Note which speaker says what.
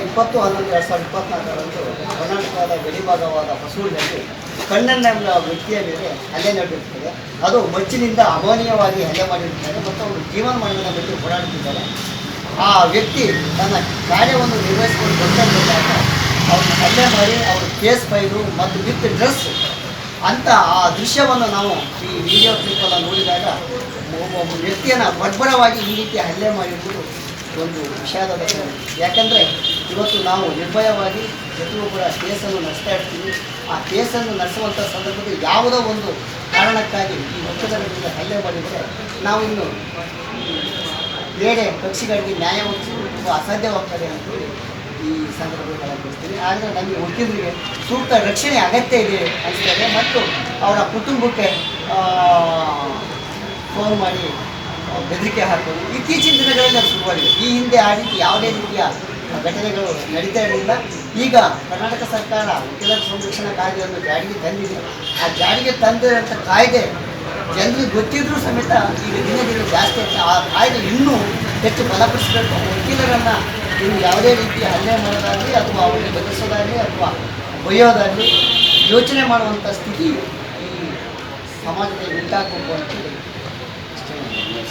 Speaker 1: ಇಪ್ಪತ್ತು ಹನ್ನೊಂದು, ಎರಡು ಸಾವಿರದ ಇಪ್ಪತ್ನಾಲ್ಕರಂದು ಕರ್ನಾಟಕದ ಗಡಿಭಾಗವಾದ ಹೊಸೂರಿನಲ್ಲಿ ಕಣ್ಣನ್ನ ವ್ಯಕ್ತಿಯ ಮೇಲೆ ಹಲ್ಲೆ ನಡೆಯುತ್ತದೆ. ಅದು ಮಚ್ಚಿನಿಂದ ಅಮಾನೀಯವಾಗಿ ಹಲ್ಲೆ ಮಾಡಿರುತ್ತಾರೆ ಮತ್ತು ಅವರು ಜೀವನಮರಣದ ಬಗ್ಗೆ ಓಡಾಡುತ್ತಿದ್ದಾರೆ ಆ ವ್ಯಕ್ತಿ ತನ್ನ ಕಾರ್ಯವನ್ನು ನಿರ್ವಹಿಸಿಕೊಂಡು ಬಂದಾಗ ಅವ್ರನ್ನ ಹಲ್ಲೆ ಮಾಡಿ ಅವ್ರ ಕೇಸ್ ಫೈಲು ಮತ್ತು ವಿತ್ ಡ್ರೆಸ್ ಅಂತ ಆ ದೃಶ್ಯವನ್ನು ನಾವು ಈ ವಿಡಿಯೋ ಕ್ಲಿಪ್ಪನ್ನು ನೋಡಿದಾಗ ಒಬ್ಬ ವ್ಯಕ್ತಿಯನ್ನು ಬಡ್ಬಡವಾಗಿ ಈ ರೀತಿ ಹಲ್ಲೆ ಮಾಡಿರುವುದು ಒಂದು ವಿಷಾದ. ಯಾಕಂದರೆ ಇವತ್ತು ನಾವು ನಿರ್ಭಯವಾಗಿ ಪ್ರತಿಯೊಬ್ಬರ ಕೇಸನ್ನು ನಡೆಸ್ತಾ ಇರ್ತೀವಿ. ಆ ಕೇಸನ್ನು ನಡೆಸುವಂಥ ಸಂದರ್ಭದಲ್ಲಿ ಯಾವುದೋ ಒಂದು ಕಾರಣಕ್ಕಾಗಿ ಈ ಒತ್ತಡದ ಮೇಲೆ ಹಲ್ಲೆ ಮಾಡಿದರೆ ನಾವು ಇನ್ನು ಬೇರೆ ಪಕ್ಷಿಗಳಿಗೆ ನ್ಯಾಯ ಒದಗಿಸಲು ತುಂಬ ಅಸಾಧ್ಯವಾಗ್ತದೆ ಅಂತೇಳಿ ಈ ಸಂದರ್ಭದಲ್ಲಿ ತಿಳಿಸ್ತೀನಿ. ಆದರೆ ನಮಗೆ ವಕೀಲರಿಗೆ ಸೂಕ್ತ ರಕ್ಷಣೆ ಅಗತ್ಯ ಇದೆ ಅನಿಸ್ತದೆ. ಮತ್ತು ಅವರ ಕುಟುಂಬಕ್ಕೆ ಫೋನ್ ಮಾಡಿ ಬೆದರಿಕೆ ಹಾಕೋದು ಇತ್ತೀಚಿನ ದಿನಗಳಲ್ಲಿ ಶುರುವಾಗಿದೆ. ಈ ಹಿಂದೆ ಆ ರೀತಿ ಯಾವುದೇ ರೀತಿಯ ಘಟನೆಗಳು ನಡೀತಾ ಇರಲಿಲ್ಲ. ಈಗ ಕರ್ನಾಟಕ ಸರ್ಕಾರ ವಕೀಲರ ಸಂರಕ್ಷಣಾ ಕಾಯ್ದೆಯನ್ನು ಜಾರಿಗೆ ತಂದಿದೆ. ಆ ಜಾರಿಗೆ ತಂದಿರುವಂಥ ಕಾಯ್ದೆ ಜನರಿಗೆ ಗೊತ್ತಿದ್ರೂ ಸಮೇತ ಈಗ ದಿನ ದಿನ ಜಾಸ್ತಿ ಆಗ್ತದೆ ಆ ಕಾಯ್ದೆ ಇನ್ನೂ ಹೆಚ್ಚು ಬಲಪಡಿಸಬೇಕು ವಕೀಲರನ್ನು ಇನ್ನು ಯಾವುದೇ ರೀತಿಯ ಹಲ್ಲೆ ಮಾಡೋದಾಗಲಿ ಅಥವಾ ಅವರಿಗೆ ಬೆದರಿಸೋದಾಗಲಿ ಅಥವಾ ಒಯ್ಯೋದಾಗಲಿ ಯೋಚನೆ ಮಾಡುವಂಥ ಸ್ಥಿತಿ ಈ ಸಮಾಜದಲ್ಲಿ ಉಂಟಾಗಬೇಕು ಅಂತೇಳಿ